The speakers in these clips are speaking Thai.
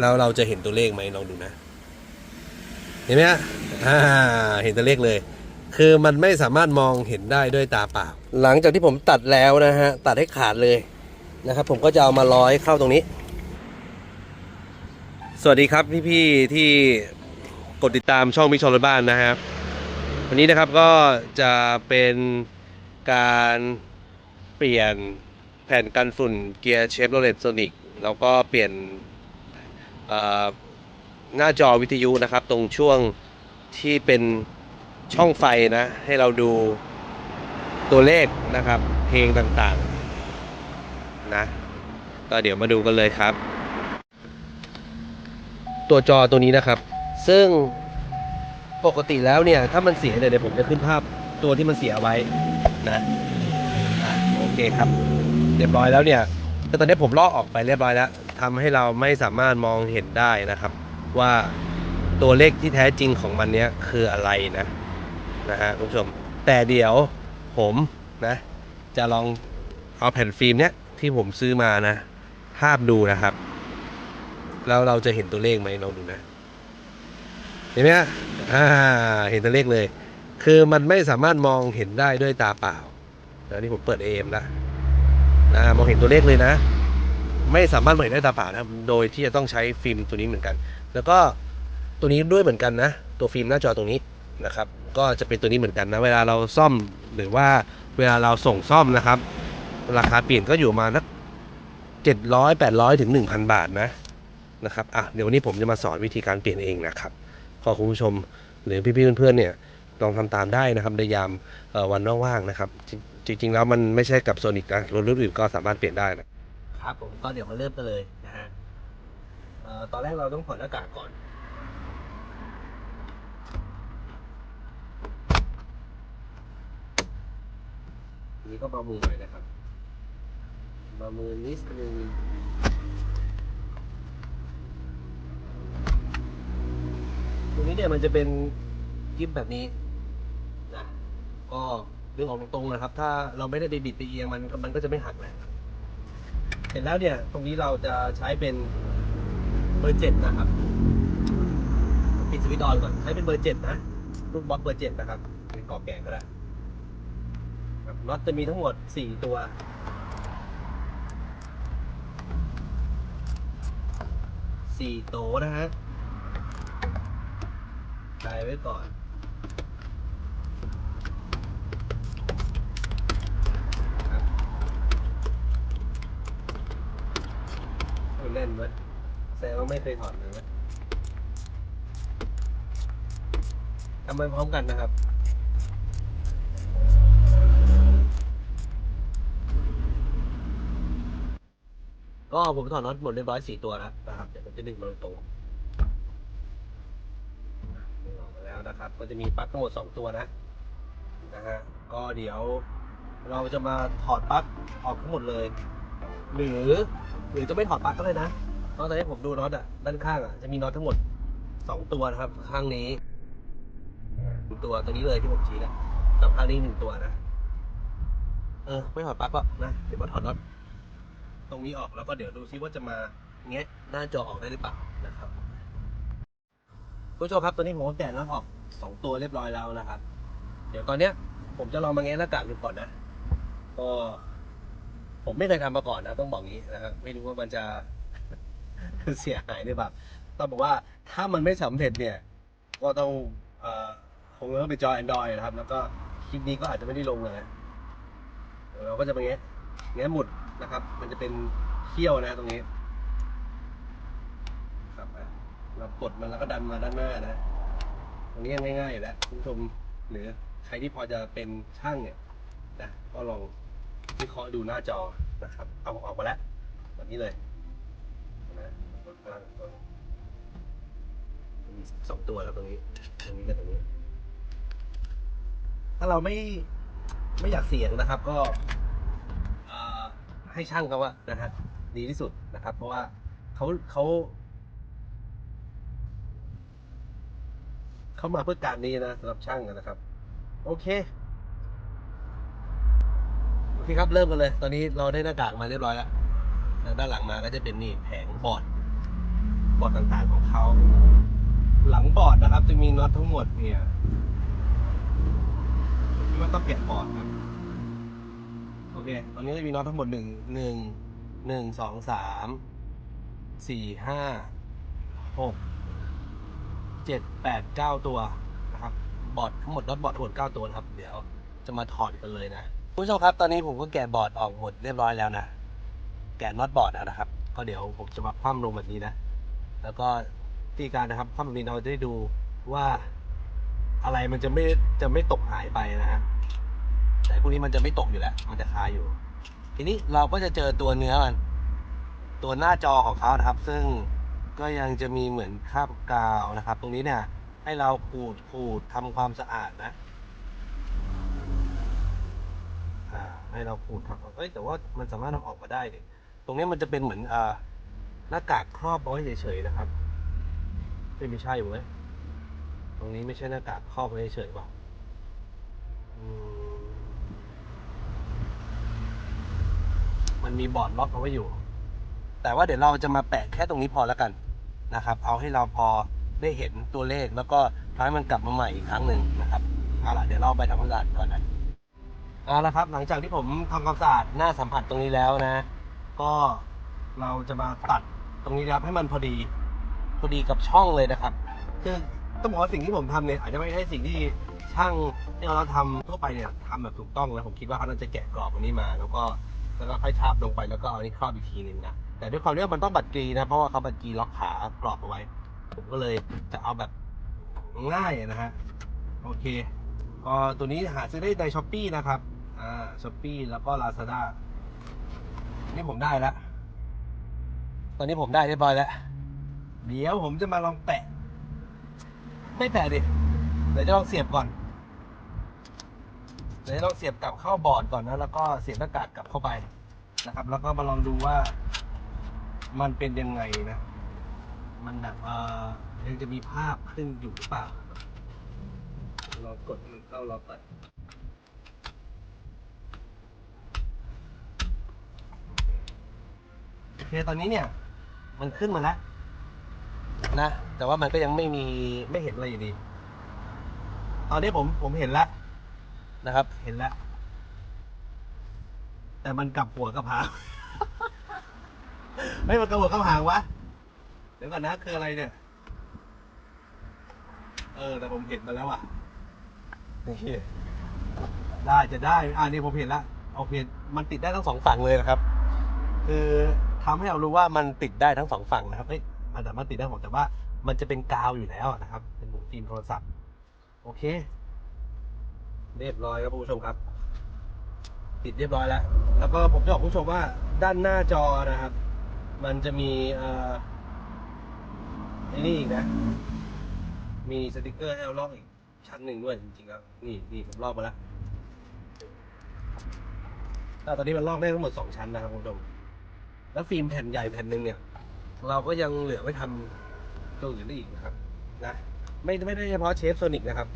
แล้วเราจะเห็นตัวเลขไหมลองดูนะ เห็นไหมฮะอ่าเห็นตัวเลขเลย คือมันไม่สามารถมองเห็นได้ด้วยตาเปล่า หลังจากที่ผมตัดแล้วนะฮะ ตัดให้ขาดเลยนะครับ ผมก็จะเอามาร้อยเข้าตรงนี้ สวัสดีครับพี่ๆที่กดติดตามช่องมิชอนรบ้านนะครับ วันนี้นะครับก็จะเป็นการเปลี่ยนแผ่นกันฝุ่นเกียร์เชฟโรเลตโซนิกแล้วก็เปลี่ยน หน้าจอวิทยุนะครับ ตรงช่วงที่เป็นช่องไฟนะ ให้เราดูตัวเลขนะครับ เพลงต่างๆ นะ ก็เดี๋ยวมาดูกันเลยครับ ตัวจอตัวนี้นะครับ ซึ่งปกติแล้วเนี่ย ถ้ามันเสียเดี๋ยวผมจะขึ้นภาพตัวที่มันเสียไว้นะอะโอเคครับ เรียบร้อยแล้วเนี่ยแต่ตอนนี้ผมลอกออกไปเรียบร้อยแล้ว ทำให้เราไม่สามารถมองเห็นได้นะครับ ว่าตัวเลขที่แท้จริงของมันเนี้ยคืออะไรนะนะฮะคุณผู้ชม แต่เดี๋ยวผมนะจะลองเอาแผ่นฟิล์มเนี้ยที่ผมซื้อมานะภาพดูนะครับ แล้วเราจะเห็นตัวเลขไหมลองดูนะ เห็นไหมฮะอ่าเห็นตัวเลขเลย คือมันไม่สามารถมองเห็นได้ด้วยตาเปล่าแล้วนี่ผมเปิด AM แล้วนะมองเห็นตัวเลขเลยนะ ไม่สามารถมองเห็นได้ตาเปล่านะครับโดยที่จะต้องใช้ฟิล์มตัวนี้เหมือนกัน แล้วก็ตัวนี้ด้วยเหมือนกันนะ ตัวฟิล์มหน้าจอตรงนี้นะครับ ก็จะเป็นตัวนี้เหมือนกันนะ เวลาเราซ่อมหรือว่าเวลาเราส่งซ่อมนะครับ ราคาเปลี่ยนก็อยู่มาสักเจ็ดร้อยแปดร้อยถึงหนึ่งพันบาทนะนะครับอะเดี๋ยววันนี้ผมจะมาสอนวิธีการเปลี่ยนเองนะครับขอคุณผู้ชมหรือพี่ๆเพื่อนๆเนี่ยลองทำตามได้นะครับในยามวันว่างๆนะครับ จริงๆแล้วมันไม่ใช่กับโซนิกนะรถรุ่นอื่นก็สามารถเปลี่ยนได้นะ ครับผมก็เดี๋ยวมาเริ่มกันเลยนะฮะออตอนแรกเราต้องถอดหน้ากากก่อน นี่ก็เบามือหน่อยนะครับเบามือนิดนึงตรงนี้เนี่ยมันจะเป็นกิฟแบบนี้นะก็เรื่องของตรงๆนะครับ ถ้าเราไม่ได้ไปบิดไปเอียงมันมันก็จะไม่หักนะ เสร็จแล้วเนี่ย ตรงนี้เราจะใช้เป็นเบอร์เจ็ดนะครับ ปิดสวิตช์ออนก่อน ใช้เป็นเบอร์เจ็ดนะรุ่นบล็อกเบอร์เจ็ดนะครับ เป็นกรอบแกงก็ได้น็อตจะมีทั้งหมดสี่ตัวสี่โตนะฮะคลายไว้ก่อน ครับ เอาเล่นไว้แสดงว่าไม่เคยถอดเลยนะทำไปพร้อมกันนะครับก็ผมถอดน็อตหมดเรียบร้อยสี่ตัวแล้วนะครับเดี๋ยวผมจะดึงมาตรงๆดึงออกมาแล้วนะครับ ก็จะมีปลั๊กทั้งหมด2ตัวนะนะฮะก็เดี๋ยวเราจะมาถอดปลั๊กออกทั้งหมดเลย หรือ หรือจะไม่ถอดปลั๊กก็ได้นะ เพราะตอนนี้ผมดูน็อตอะด้านข้างอะจะมีน็อตทั้งหมด2ตัวนะครับ ข้างนี้หนึ่งตัวตัวนี้เลยที่ผมชี้นะกับข้างนี้หนึ่งตัวนะเออไม่ถอดปลั๊กก็นะเดี๋ยวมาถอดน็อตตรงนี้ออกแล้วก็เดี๋ยวดูซิว่าจะมาแงะหน้าจอออกได้หรือเปล่านะครับคุณผู้ชมครับตอนนี้ผมก็แกะน็อตออกสองตัวเรียบร้อยแล้วนะครับ เดี๋ยวตอนเนี้ย ผมจะลองมาแงะหน้ากากดูก่อนนะก็ ผมไม่เคยทำมาก่อนนะต้องบอกงี้นะครับไม่รู้ว่ามันจะเสียหายหรือเปล่าต้องบอกว่าถ้ามันไม่สำเร็จเนี่ย ก็ต้องเอ่อคงต้องเป็นจอ Android นะครับ แล้วก็คลิปนี้ก็อาจจะไม่ได้ลงเลยเราก็จะมาแงะแงะหมุดนะครับ มันจะเป็นเขี้ยวนะตรงนี้ ครับอะเรากดมันแล้วก็ดันมาด้านหน้านะตรงนี้ง่ายๆอยู่แล้วคุณผู้ชมหรือใครที่พอจะเป็นช่างเนี่ยนะก็ลอง วิเคราะห์ดูหน้าจอนะครับ เอาออกมาแล้วแบบนี้เลยนะกดกลางก่อนมีสองตัวแล้วตรงนี้ ตรงนี้กับตรงนี้ ถ้าเราไม่ไม่อยากเสี่ยงนะครับ ก็ให้ช่างเขาว่านะฮะดีที่สุดนะครับ เพราะว่าเขาเขาเขามาเพื่อการนี้นะสำหรับช่างนะครับ โอเค โอเครับเริ่มกันเลย ตอนนี้เราได้หน้ากากมาเรียบร้อยแล้วแล้วด้านหลังมาก็จะเป็นนี่แผงบอร์ดบอร์ดต่างๆของเขา หลังบอร์ดนะครับจะมีน็อตทั้งหมดเนี่ยที่ว่าต้องเปลี่ยนบอร์ดครับโอเค ตอนนี้จะมีน็อตทั้งหมดหนึ่งหนึ่งหนึ่งสองสามสี่ห้าหกเจ็ดแปดเก้าตัวนะครับ บอร์ดทั้งหมดน็อตบอร์ดทั้งหมดเก้าตัวครับ เดี๋ยวจะมาถอดกันเลยนะ ผู้ชมครับตอนนี้ผมก็แกะบอร์ดออกหมดเรียบร้อยแล้วนะ แกะน็อตบอร์ดแล้วนะครับ ก็เดี๋ยวผมจะมาคว่ำลงแบบนี้นะ แล้วก็วิธีการนะครับคว่ำแบบนี้เราจะได้ดูว่าอะไรมันจะไม่จะไม่ตกหายไปนะฮะแต่พวกนี้มันจะไม่ตกอยู่แล้ว มันจะคาอยู่ ทีนี้เราก็จะเจอตัวเนื้อมันตัวหน้าจอของเขานะครับ ซึ่งก็ยังจะมีเหมือนคราบกาวนะครับ ตรงนี้เนี่ยให้เราขูดขูดทำความสะอาดนะ อ่า ให้เราขูดทำเอ้ยแต่ว่ามันสามารถนำออกมาได้ดิตรงนี้มันจะเป็นเหมือนอ่าหน้ากากครอบเอาไว้เฉยๆนะครับไม่ไม่ใช่เว้ยตรงนี้ไม่ใช่หน้ากากครอบไว้เฉยๆป่ะอืมมันมีบอร์ดล็อกเอาไว้อยู่ แต่ว่าเดี๋ยวเราจะมาแปะแค่ตรงนี้พอแล้วกันนะครับ เอาให้เราพอได้เห็นตัวเลขแล้วก็ทำให้มันกลับมาใหม่อีกครั้งหนึ่งนะครับเอาล่ะเดี๋ยวเราไปทำความสะอาดก่อนนะ เอาละครับ หลังจากที่ผมทำความสะอาดหน้าสัมผัสตรงนี้แล้วนะ ก็เราจะมาตัดตรงนี้นะครับให้มันพอดีพอดีกับช่องเลยนะครับคือต้องบอกว่าสิ่งที่ผมทำเนี่ยอาจจะไม่ใช่สิ่งที่ช่างที่เราทำทั่วไปเนี่ยทำแบบถูกต้องนะผมคิดว่าเขาน่าจะแกะกรอบอันนี้มา แล้วก็แล้วก็ค่อยทาบลงไปแล้วก็เอาอันนี้ครอบอีกทีหนึงนะแต่ด้วยความที่ว่ามันต้องบัดกรีนะเพราะว่าเขาบัดกรีล็อกขากรอบเอาไว้ ผมก็เลยจะเอาแบบง่ายนะฮะโอเคก็ตัวนี้หาซื้อได้ในช้อปปีนะครับ อ่าช้อปปีแล้วก็ลาซาด้านี่ผมได้แล้วตอนนี้ผมได้เรียบร้อยแล้ว เดี๋ยวผมจะมาลองแปะไม่แปะดิ เดี๋ยวจะลองเสียบก่อน เดี๋ยวจะลองเสียบกลับเข้าบอร์ดก่อนนะ แล้วก็เสียบหน้ากากกลับเข้าไปนะครับ แล้วก็มาลองดูว่า มันเป็นยังไงนะ มันแบบเอ่อยังจะมีภาพขึ้นอยู่หรือเปล่าลองกดมันเข้าเราตัด โอเค ตอนนี้เนี่ย มันขึ้นมาแล้วนะ แต่ว่ามันก็ยังไม่มีไม่เห็นอะไรอยู่ดี ตอนนี้ผมผมเห็นแล้วนะครับ เห็นแล้ว แต่มันกลับหัวกับหางไม่มันกลับหัวกับหางวะเดี๋ยวก่อนนะคืออะไรเนี่ย เออ แต่ผมเห็นมาแล้วอะนี่ได้จะได้ อ่านี่ผมเห็นแล้วโอาเคมันติดได้ทั้งสองฝั่งเลยนะครับ คือ ทำให้เรารู้ว่ามันติดได้ทั้งสองฝั่งนะครับเฮ้ยมันสามารถติดได้หมดแต่ว่ามันจะเป็นกาวอยู่แล้วนะครับ เป็นหมือนฟิล์มโทรศัพท์ โอเค เรียบร้อยครับคุณผู้ชมครับ ติดเรียบร้อยแล้ว แล้วก็ผมจะบอกคุณผู้ชมว่าด้านหน้าจอนะครับ มันจะมีเอ่อไอ้นี่อีกนะ มีสติกเกอร์ให้เราลอกอีกชั้นหนึ่งด้วยจริงๆแล้วนี่นี่ผมลอกมาแล้วแต่ตอนนี้มันลอกได้ทั้งหมดสองชั้นนะครับคุณผู้ชม แล้วฟิล์มแผ่นใหญ่แผ่นหนึ่งเนี่ย เราก็ยังเหลือไว้ทำตัวอื่นได้อีกนะครับนะไม่ไม่ได้เฉพาะเชฟโซนิกนะครับ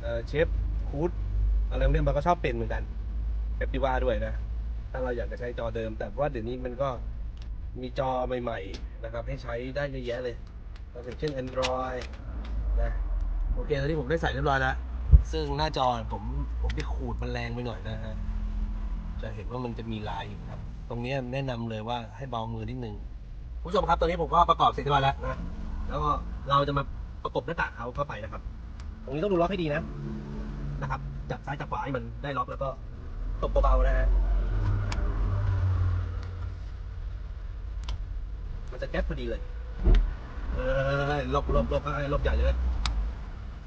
เอ่อเชฟคูดอะไรพวกนี้มันก็ชอบเป็นเหมือนกันเปปติว่าด้วยนะ ถ้าเราอยากจะใช้จอเดิม แต่ว่าเดี๋ยวนี้มันก็มีจอใหม่ ๆ นะครับ ให้ใช้ได้เยอะแยะเลยอย่างเช่น Android นะโอเคตอนนี้ผมได้ใส่เรียบร้อยแล้ว ซึ่งหน้าจอผมผมไปขูดมันแรงไปหน่อยนะฮะจะเห็นว่ามันจะมีลายอยู่ครับ ตรงนี้แนะนำเลยว่าให้เบามือนิดนึงผู้ชมครับตอนนี้ผมก็ประกอบเสร็จเรียบร้อยแล้วนะแล้วก็เราจะมาประกบหน้ากากเขาเข้าไปนะครับ ตรงนี้ต้องดูล็อกให้ดีนะนะครับ จับซ้ายจับขวาให้มันได้ล็อกแล้วก็ตบเบาๆนะฮะมันจะแก๊ปพอดีเลย เออลบลบลบอะไรลบใหญ่เลย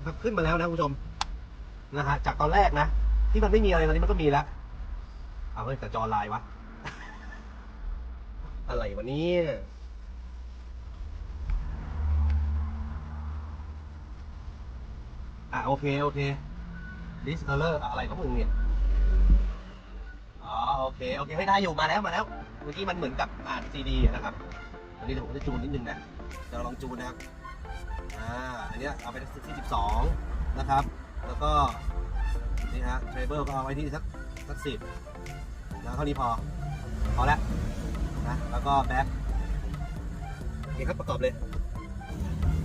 ครับขึ้นมาแล้วนะคุณผู้ชมนะฮะจากตอนแรกนะ ที่มันไม่มีอะไรตอนนี้มันก็มีแล้วเอาเฮ้ยแต่จอลายวะ อะไรวะเนี่ยอะโอเค โอเค discolor อร์อะไรของมึงเนี่ยอ๋อโอเค โอเคให้ได้อยู่มาแล้วมาแล้ว เมื่อกี้มันเหมือนกับอ่านซีดีนะครับอันนี้เดี๋ยวผมจะจูนนิดนึงนะเดี๋ยวลองจูนนะครับอ่าอันเนี้ยเอาไปที่12นะครับ แล้วก็นี่ฮะเทรเบิลก็เอาไว้ที่สักสักสิบแล้วเท่านี้พอพอแล้ว นะแล้วก็แบ็คโอเคครับประกอบเลย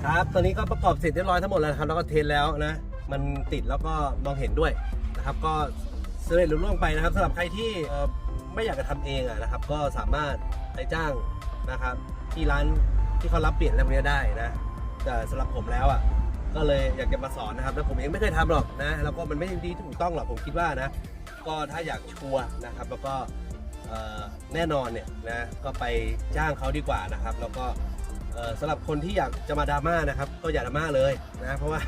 ครับตอนนี้ก็ประกอบเสร็จเรียบร้อยทั้งหมดแล้วครับแล้วก็เทสแล้วนะ มันติดแล้วก็มองเห็นด้วยนะครับ ก็สำเร็จรุ่ล่วงไปนะครับสำหรับใครที่ไม่อยากจะทำเองอะนะครับ ก็สามารถไปจ้างนะครับ ที่ร้านที่เขารับเปลี่ยนอะไรพวกนี้ได้นะแต่สำหรับผมแล้วอะก็เลยอยากจะมาสอนนะครับแล้วผมเองไม่เคยทำหรอกนะแล้วก็มันไม่ดีถูกต้องหรอกผมคิดว่านะ ก็ถ้าอยากชัวร์นะครับ แล้วก็ แน่นอนเนี่ยนะก็ไปจ้างเขาดีกว่านะครับ แล้วก็สำหรับคนที่อยากจะมาดราม่านะครับ ก็อย่าดราม่าเลยนะเพราะว่า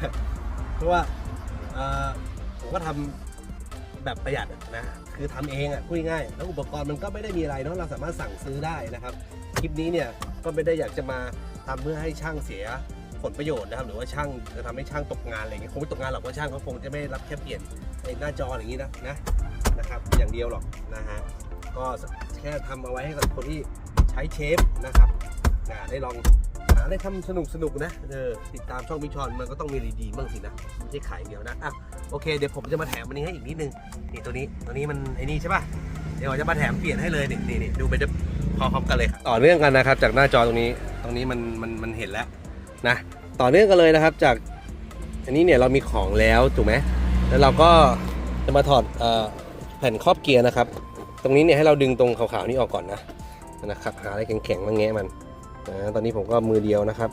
เพราะว่าผมก็ทำแบบประหยัดนะคือทำเองอะพูดง่ายแล้วอุปกรณ์มันก็ไม่ได้มีอะไรเนาะเราสามารถสั่งซื้อได้นะครับคลิปนี้เนี่ยก็ไม่ได้อยากจะมาทำเพื่อให้ช่างเสียผลประโยชน์นะครับหรือว่าช่างจะทำให้ช่างตกงานอะไรอย่างเงี้ยคงไม่ตกงานหรอกเพราะช่างเขาคงจะไม่รับแค่เปลี่ยนไอ้หน้าจออะไรอย่างงี้นะนะนะครับ อย่างเดียวหรอกนะฮะ ก็แค่ทำเอาไว้ให้กับคนที่ใช้เชฟนะครับนะได้ลองหาได้ทำสนุกสนุกนะเออติดตามช่องมิชอนมันก็ต้องมีดีๆบ้างสินะไม่ใช่ขายเดียวนะอะโอเคเดี๋ยวผมจะมาแถมอันนี้ให้อีกนิดนึงนี่ตัวนี้ตัวนี้มันไอ้นี่ใช่ป่ะเดี๋ยวจะมาแถมเปลี่ยนให้เลยนี่นี่นี่ดูไปด้วยพร้อมๆกันเลยครับต่อเนื่องกันนะครับ จากหน้าจอตรงนี้ตรงนี้มันมันมันเห็นแล้วนะต่อเนื่องกันเลยนะครับจากอันนี้เนี่ยเรามีของแล้วถูกไหมแล้วเราก็จะมาถอดออแผ่นครอบเกียร์นะครับ ตรงนี้เนี่ยให้เราดึงตรงขาวๆนี้ออกก่อนนะนะครับหาอะไรแข็งๆมาแงะมันนะตอนนี้ผมก็มือเดียวนะครับ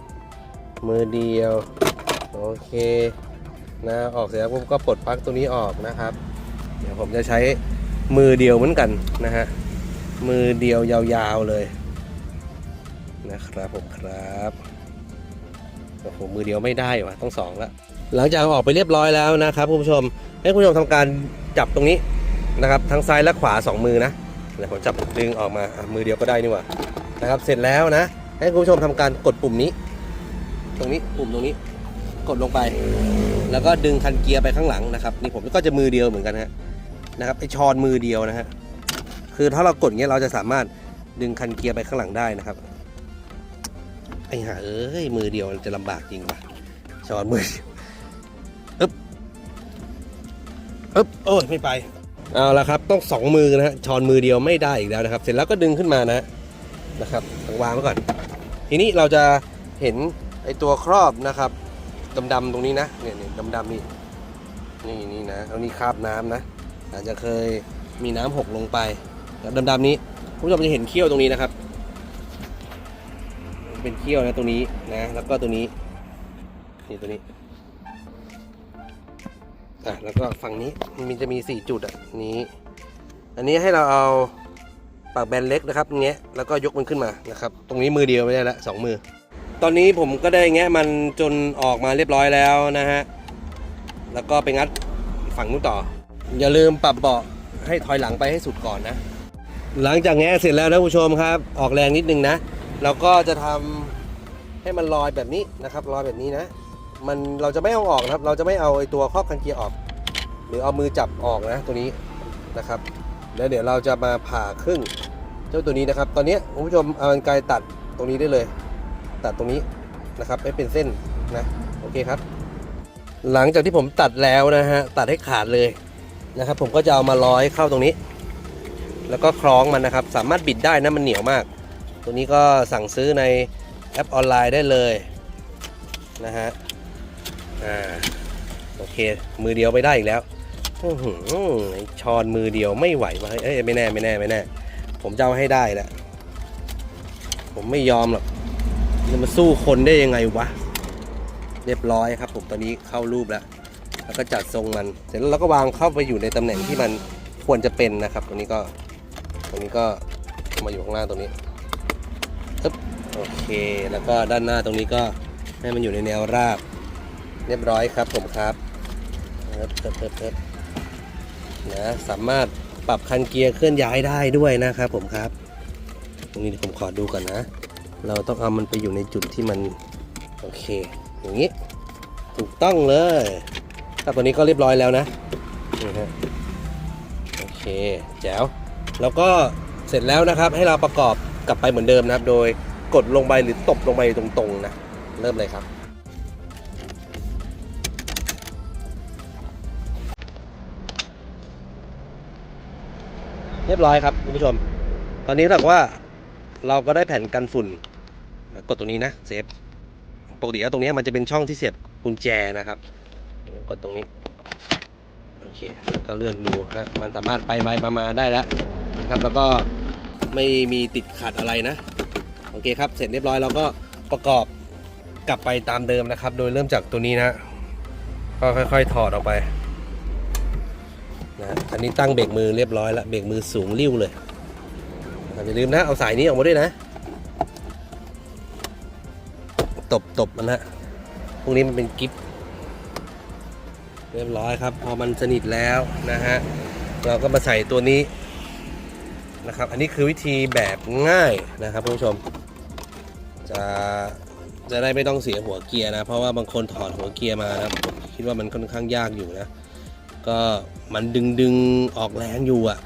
มือเดียวโอเคนะออกเสร็จแล้วผมก็ปลดปลั๊กตัวนี้ออกนะครับ เดี๋ยวผมจะใช้มือเดียวเหมือนกันนะฮะมือเดียวยาวๆเลยนะครับผมครับโอ้โหมือเดียวไม่ได้วะต้องสองละหลังจากออกไปเรียบร้อยแล้วนะครับคุณผู้ชมให้คุณผู้ชมทำการจับตรงนี้ นะครับทั้งซ้ายและขวาสองมือนะเดี๋ยวผมจับดึงออกมามือเดียวก็ได้นี่ว่านะครับเสร็จแล้วนะ ให้คุณผู้ชมทำการกดปุ่มนี้ ตรงนี้ปุ่มตรงนี้ กดลงไป แล้วก็ดึงคันเกียร์ไปข้างหลังนะครับนี่ผมก็จะมือเดียวเหมือนกันฮะนะครับไอชอนมือเดียวนะฮะคือถ้าเรากดเงี้ยเราจะสามารถดึงคันเกียร์ไปข้างหลังได้นะครับไอ้ห่าเอ้ยมือเดียวจะลำบากจริงป่ะช้อนมืออึ๊บอึ๊บโอ้ยไม่ไป เอาละครับต้องสองมือนะฮะช้อนมือเดียวไม่ได้อีกแล้วนะครับ เสร็จแล้วก็ดึงขึ้นมานะนะครับวางไว้ก่อน ทีนี้เราจะเห็นไอตัวครอบนะครับดำๆตรงนี้นะเนี่ยเนี่ยดำๆนี่นี่นี่นะตรงนี้คราบน้ำนะ อาจจะเคยมีน้ำหกลงไปดำๆนี้คุณผู้ชมจะเห็นเขี้ยวตรงนี้นะครับ เป็นเขี้ยวนะตรงนี้นะแล้วก็ตัวนี้นี่ตัวนี้ อะแล้วก็ฝั่งนี้มันจะมีสี่จุดอะนี้ อันนี้ให้เราเอาปากแบนเล็กนะครับแงะแล้วก็ยกมันขึ้นมานะครับ ตรงนี้มือเดียวไม่ได้ละสองมือ ตอนนี้ผมก็ได้แงะมันจนออกมาเรียบร้อยแล้วนะฮะแล้วก็ไปงัดฝั่งนู้นต่อ อย่าลืมปรับเบาะให้ถอยหลังไปให้สุดก่อนนะ หลังจากแงะเสร็จแล้วนะผู้ชมครับ ออกแรงนิดนึงนะเราก็จะทำให้มันลอยแบบนี้นะครับลอยแบบนี้นะ มันเราจะไม่เอาออกนะครับ เราจะไม่เอาไอตัวครอบคันเกียร์ออก หรือเอามือจับออกนะตัวนี้นะครับ แล้วเดี๋ยวเราจะมาผ่าครึ่งเจ้าตัวนี้นะครับ ตอนนี้คุณผู้ชมเอากรรไกตัดตรงนี้ได้เลย ตัดตรงนี้นะครับให้เป็นเส้นนะโอเคครับ หลังจากที่ผมตัดแล้วนะฮะตัดให้ขาดเลยนะครับ ผมก็จะเอามาร้อยเข้าตรงนี้ แล้วก็คล้องมันนะครับ สามารถบิดได้นะมันเหนียวมาก ตัวนี้ก็สั่งซื้อในแอปออนไลน์ได้เลยนะฮะ อ่าโอเค มือเดียวไปได้อีกแล้วอื้อหือไอ้ชอนมือเดียวไม่ไหววะเอ้ยไม่แน่ไม่แน่ไม่แน่ ผมจะเอาให้ได้แหละผมไม่ยอมหรอกจะมาสู้คนได้ยังไงวะ เรียบร้อยครับ ผมตอนนี้เข้ารูปแล้ว แล้วก็จัดทรงมัน เสร็จแล้วเราก็วางเข้าไปอยู่ในตำแหน่งที่มันควรจะเป็นนะครับ ตรงนี้ก็ ตรงนี้ก็มาอยู่ข้างล่างตรงนี้ปึ๊บโอเค แล้วก็ด้านหน้าตรงนี้ก็ให้มันอยู่ในแนวราบ เรียบร้อยครับผมครับเพิบเพิบเพิบเพิบนะสามารถปรับคันเกียร์เคลื่อนย้ายได้ด้วยนะครับผมครับ ตรงนี้ผมขอดูก่อนนะ เราต้องเอามันไปอยู่ในจุดที่มันโอเค อย่างนี้ถูกต้องเลยถ้าตัวนี้ก็เรียบร้อยแล้วนะนี่ฮะโอเคแจ๋วแล้วก็เสร็จแล้วนะครับ ให้เราประกอบกลับไปเหมือนเดิมนะครับ โดยกดลงไปหรือตบลงไปตรงๆนะ เริ่มเลยครับ รียบร้อยครับคุณผู้ชม ตอนนี้ถ้าเกิดว่าเราก็ได้แผ่นกันฝุ่น กดตรงนี้นะเซฟปกติแล้วตรงนี้มันจะเป็นช่องที่เสียบกุญแจนะครับ กดตรงนี้โอเคก็เลื่อนดูนะมันสามารถไปไปมามาได้แล้วนะครับแล้วก็ไม่มีติดขัดอะไรนะโอเคครับเสร็จเรียบร้อยเราก็ประกอบกลับไปตามเดิมนะครับ โดยเริ่มจากตัวนี้นะก็ค่อย ๆ ถอดออกไป นะอันนี้ตั้งเบรกมือเรียบร้อยแล้วเบรกมือสูงริ้วเลยอย่าลืมนะ เอาสายนี้ออกมาด้วยนะ ตบตบมันฮะพวกนี้มันเป็นกิฟเรียบร้อยครับ พอมันสนิทแล้วนะฮะ เราก็มาใส่ตัวนี้นะครับ อันนี้คือวิธีแบบง่ายนะครับผู้ชม จะจะได้ไม่ต้องเสียหัวเกียร์นะ เพราะว่าบางคนถอดหัวเกียร์มานะผมคิดว่ามันค่อนข้างยากอยู่นะ ก็มันดึงดึงออกแรงอยู่อะ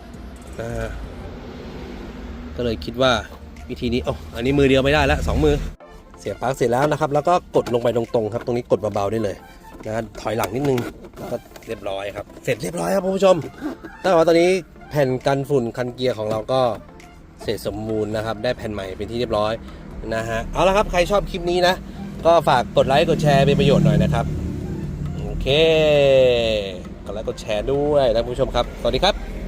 นะฮะก็เลยคิดว่าวิธีนี้โอ้อันนี้มือเดียวไม่ได้ล้วสองมือ เสียบปลั๊กเสร็จแล้วนะครับ แล้วก็กดลงไปตรงๆครับ ตรงนี้กดเบาๆได้เลยนะถอยหลังนิดนึงแล้วก็เรียบร้อยครับ เสร็จเรียบร้อยครับคุณผู้ชมถ้าว่าตอนนี้แผ่นกันฝุ่นคันเกียร์ของเราก็เสร็จสมบูรณ์นะครับ ได้แผ่นใหม่เป็นที่เรียบร้อยนะฮะเอาละครับใครชอบคลิปนี้นะ ก็ฝากกดไลค์กดแชร์เป็นประโยชน์หน่อยนะครับ โอเค กดไลค์กดแชร์ด้วยนะคุณผู้ชมครับ สวัสดีครับ